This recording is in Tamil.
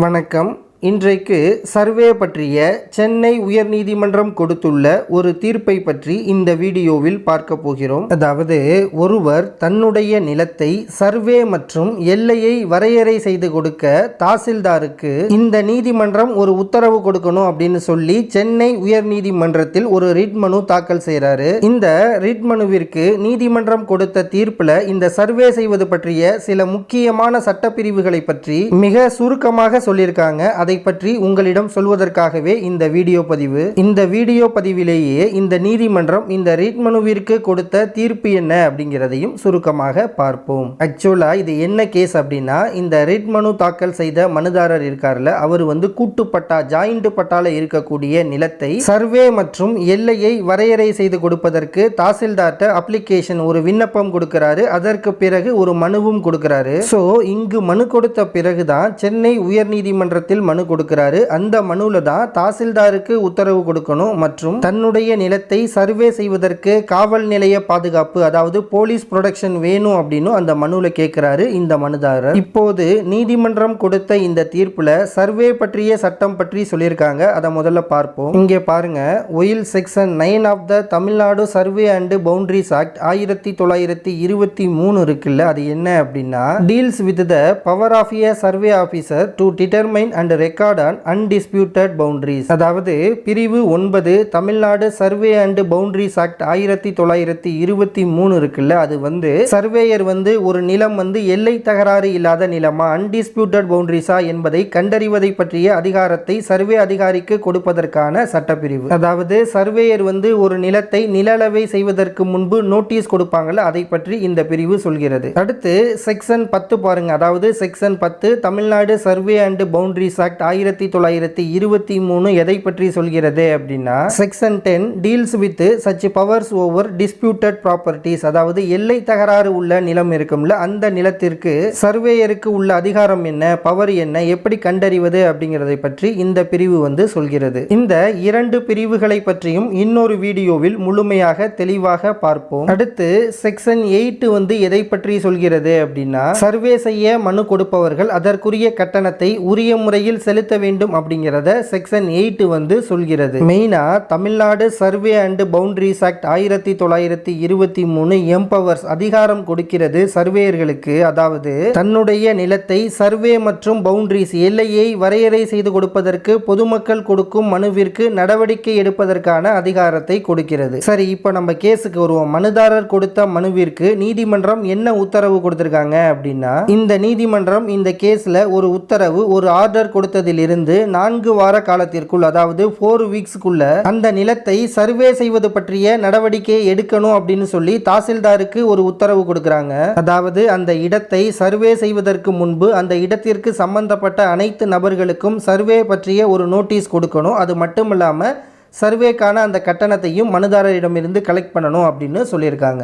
வணக்கம். இன்றைக்கு சர்வே பற்றிய சென்னை உயர்நீதிமன்றம் கொடுத்துள்ள ஒரு தீர்ப்பை பற்றி இந்த வீடியோவில் பார்க்க போகிறோம். அதாவது ஒருவர் தன்னுடைய நிலத்தை சர்வே மற்றும் எல்லையை வரையறை செய்து கொடுக்க தாசில்தாருக்கு இந்த நீதிமன்றம் ஒரு உத்தரவு கொடுக்கணும் அப்படின்னு சொல்லி சென்னை உயர்நீதிமன்றத்தில் ஒரு ரிட் மனு தாக்கல் செய்கிறாரு இந்த ரிட் மனுவிற்கு நீதிமன்றம் கொடுத்த தீர்ப்பில் இந்த சர்வே செய்வது பற்றிய சில முக்கியமான சட்டப்பிரிவுகளை பற்றி மிக சுருக்கமாக சொல்லியிருக்காங்க. அதை பற்றி உங்களிடம் சொல்வதற்காகவே இந்த வீடியோ பதிவு. இந்த வீடியோ பதிவிலேயே இந்த நீதிமன்றம் இந்த ரீட் மனுவிற்கு கொடுத்த தீர்ப்பு என்ன அப்படிங்கிறதையும் சுருக்கமாக பார்ப்போம். ஆக்சுவலா இது என்ன கேஸ் அப்படின்னா இந்த ரிட் மனு தாக்கல் செய்த மனுதாரர் இருக்கார்ல அவர் வந்து கூட்டுப்பட்டா ஜாயிண்ட் பட்டால இருக்கக்கூடிய நிலத்தை சர்வே மற்றும் எல்லையை வரையறை செய்து கொடுப்பதற்கு தாசில்தார்ட்ட அப்ளிகேஷன் ஒரு விண்ணப்பம் கொடுக்கிறாரு. அதற்கு பிறகு ஒரு மனுவும் கொடுக்கிறாரு. சோ இங்கு மனு கொடுத்த பிறகுதான் சென்னை உயர்நீதிமன்றத்தில் மனு கொடுக்கிறாரு. அந்த மனுவில் தான் தாசில்தாருக்கு உத்தரவு கொடுக்கணும் மற்றும் தன்னுடைய நிலத்தை சர்வே செய்வதற்கு காவல் நிலைய பாதுகாப்பு அதாவது போலீஸ் ப்ரொடக்ஷன் வேணும் அப்படின்னு அந்த மனுவில் கேட்கிறாரு இந்த மனுதாரர். இப்போது நீதிமன்றம் கொடுத்த இந்த தீர்ப்புல சர்வே பற்றிய சட்டம் பற்றி சொல்லியிருக்காங்க. அதை முதல்ல பார்ப்போம். இங்கே பாருங்க. ஒயில் section nine of the Tamil Nadu survey and boundaries act ஆயிரத்தி தொள்ளாயிரத்தி இருபத்தி மூணு இருக்குல்ல அது என்ன அப்படின்னா deals with the power of a survey officer to determine and record on undisputed boundaries அதாவது பிரிவு ஒன்பது Tamil Nadu survey and boundaries act ஆயிரத்தி தொள்ளாயிரத்தி இருபத்தி மூணு இருக்குல்ல அது வந்து சர்வேயர் வந்து ஒரு நிலம் வந்து எல்லை தகராறு இல்லாத நிலமா அன்டிஸ்பியூட்டட் பவுண்டரிஸா என்பதை கண்டறிவதை பற்றிய அதிகாரத்தை சர்வே அதிகாரிக்கு கொடுப்பதற்கான சட்டப்பிரிவு. அதாவது சர்வேயர் வந்து ஒரு நிலத்தை நிலளவை செய்வதற்கு முன்பு நோட்டீஸ் கொடுப்பாங்கல்ல அதை பற்றி இந்த பிரிவு சொல்கிறது. அடுத்து செக்ஷன் பத்து பாருங்க. அதாவது செக்ஷன் பத்து Tamil Nadu survey and boundaries act ஆயிரத்தி தொள்ளாயிரத்தி இருபத்தி மூணு எதை பற்றி சொல்கிறது அப்படின்னா section ten deals with such powers over disputed properties அதாவது எல்லை தகராறு உள்ள நிலம் இருக்கும்ல அந்த நிலத்திற்கு சர்வேயருக்கு உள்ள அதிகாரம் என்ன பவர் என்ன எப்படி கண்டறிவது அப்படிங்கிறதை பற்றி இந்த பிரிவு வந்து சொல்கிறது. இந்த இரண்டு பிரிவுகளை பற்றியும் இன்னொரு வீடியோவில் முழுமையாக தெளிவாக பார்ப்போம். அடுத்து செக்ஷன் எயிட் வந்து எதை பற்றி சொல்கிறது அப்படின்னா சர்வே செய்ய மனு கொடுப்பவர்கள் அதற்குரிய கட்டணத்தை உரிய முறையில் செலுத்த வேண்டும் அப்படிங்கிறத செக்ஷன் எயிட் வந்து சொல்கிறது. மெயினா Tamil Nadu survey and boundaries act ஆயிரத்தி தொள்ளாயிரத்தி இருபத்தி மூணு எம்பவர்ஸ் அதிகாரம் கொடுக்கிறது சர்வேயர்களுக்கு. அதாவது தன்னுடைய நிலத்தை சர்வே மற்றும் பவுண்டரிஸ் எல்லையை வரையறை செய்து கொடுப்பதற்கு பொதுமக்கள் கொடுக்கும் மனுவிற்கு நடவடிக்கை எடுப்பதற்கான அதிகாரத்தை கொடுக்கிறது. சரி இப்போ நம்ம கேஸுக்கு வருவோம். மனுதாரர் கொடுத்த மனுவிற்கு நீதிமன்றம் என்ன உத்தரவு கொடுத்திருக்காங்க அப்படின்னா இந்த நீதிமன்றம் இந்த கேஸில் ஒரு உத்தரவு ஒரு ஆர்டர் கொடுத்ததிலிருந்து நான்கு வார காலத்திற்குள் அதாவது ஃபோர் வீக்ஸ்க்குள்ள அந்த நிலத்தை சர்வே செய்வது பற்றிய நடவடிக்கை எடுக்கணும் அப்படின்னு சொல்லி தாசில்தாருக்கு ஒரு உத்தரவு கொடுக்குறாங்க. அதாவது அந்த இடத்தை சர்வே செய்வதற்கு முன்பு அந்த இடத்திற்கு சம்பந்தப்பட்ட அனைத்து நபர்களுக்கும் சர்வே பற்றிய ஒரு நோட்டீஸ் கொடுக்கணும். அது மட்டும் இல்லாமல் சர்வேக்கான அந்த கட்டணத்தையும் மனுதாரரிடமிருந்து கலெக்ட் பண்ணணும் அப்படின்னு சொல்லியிருக்காங்க.